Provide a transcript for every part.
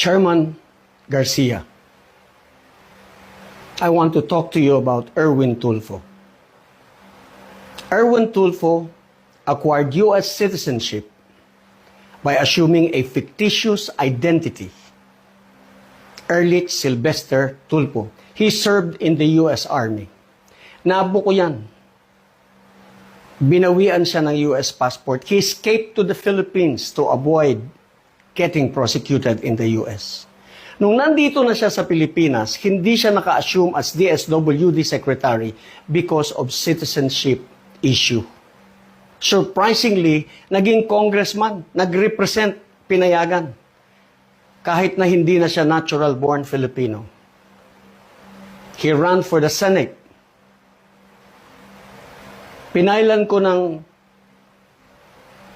Chairman Garcia, I want to talk to you about Erwin Tulfo. Erwin Tulfo acquired U.S. citizenship by assuming a fictitious identity. Erlich Sylvester Tulfo. He served in the U.S. Army. Nabuko yan. Binawian siya ng U.S. passport. He escaped to the Philippines to avoid getting prosecuted in the U.S. Nung nandito na siya sa Pilipinas, hindi siya naka-assume as DSWD Secretary because of citizenship issue. Surprisingly, naging congressman, nag-represent pinayagan. Kahit na hindi na siya natural-born Filipino. He ran for the Senate. Pinailan ko ng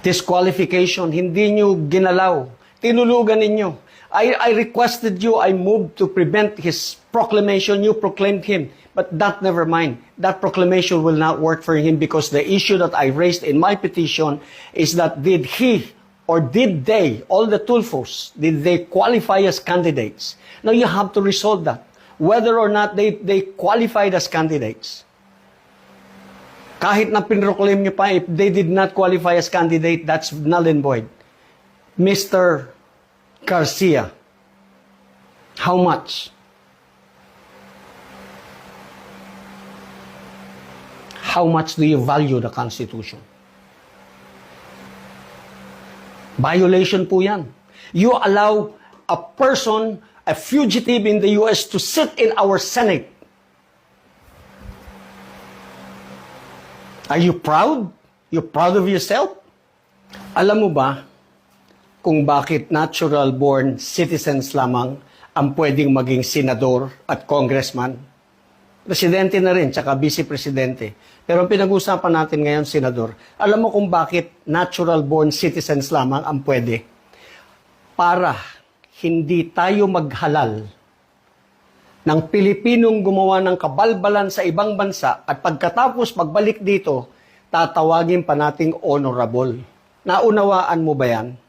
disqualification, hindi nyo ginalaw. Tinulugan ninyo. I, I requested you, I moved to prevent his proclamation. You proclaimed him. But that never mind. That proclamation will not work for him because the issue that I raised in my petition is that did he or did they, all the Tulfos, did they qualify as candidates? Now you have to resolve that. Whether or not they, they qualified as candidates. Kahit na pinroclaim nyo pa, if they did not qualify as candidate, that's null and void. Mr. Garcia, how much? How much do you value the Constitution? Violation po yan. You allow a person, a fugitive in the U.S. to sit in our Senate. Are you proud? You proud of yourself? Alam mo ba kung bakit natural-born citizens lamang ang pwedeng maging senador at congressman? Presidente na rin, tsaka vice-presidente. Pero ang pinag-usapan natin ngayon, senador, alam mo kung bakit natural-born citizens lamang ang pwede? Para hindi tayo maghalal ng Pilipinong gumawa ng kabalbalan sa ibang bansa at pagkatapos pagbalik dito, tatawagin pa nating honorable. Naunawaan mo ba yan?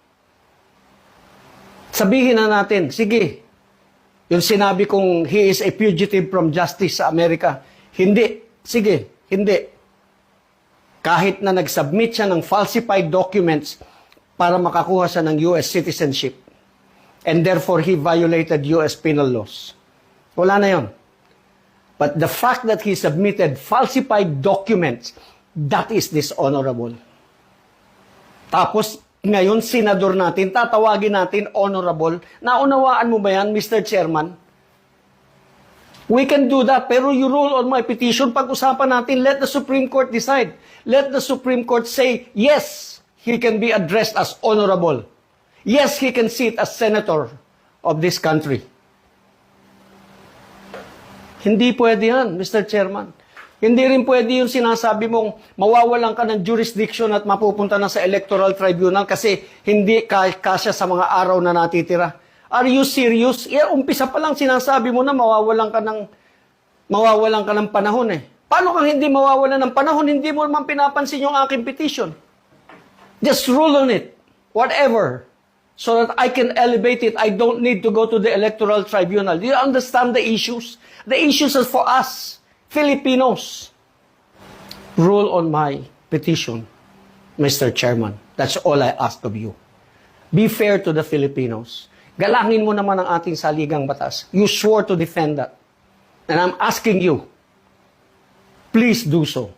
Sabihin na natin, sige, yung sinabi kong he is a fugitive from justice sa Amerika, hindi, sige, hindi. Kahit na nag-submit siya ng falsified documents para makakuha siya ng US citizenship and therefore he violated US penal laws. Wala na yon. But the fact that he submitted falsified documents, that is dishonorable. Tapos, ngayon, senador natin, tatawagin natin honorable. Naunawaan mo ba yan, Mr. Chairman? We can do that, pero you rule on my petition. Pag-usapan natin, let the Supreme Court decide. Let the Supreme Court say, yes, he can be addressed as honorable. Yes, he can sit as senator of this country. Hindi pwede yan, Mr. Chairman. Hindi rin pwede yung sinasabi mong mawawalan ka ng jurisdiction at mapupunta na sa electoral tribunal kasi hindi ka kasya sa mga araw na natitira. Are you serious? Eh, umpisa pa lang sinasabi mo na mawawalan ka ng mawawalan ka ng panahon eh. Paano kang hindi mawawalan ng panahon? Hindi mo naman pinapansin yung aking petition. Just rule on it. Whatever. So that I can elevate it. I don't need to go to the electoral tribunal. Do you understand the issues? The issues are for us, Filipinos. Rule on my petition, Mr. Chairman. That's all I ask of you. Be fair to the Filipinos. Galangin mo naman ang ating saligang batas. You swore to defend that. And I'm asking you, please do so.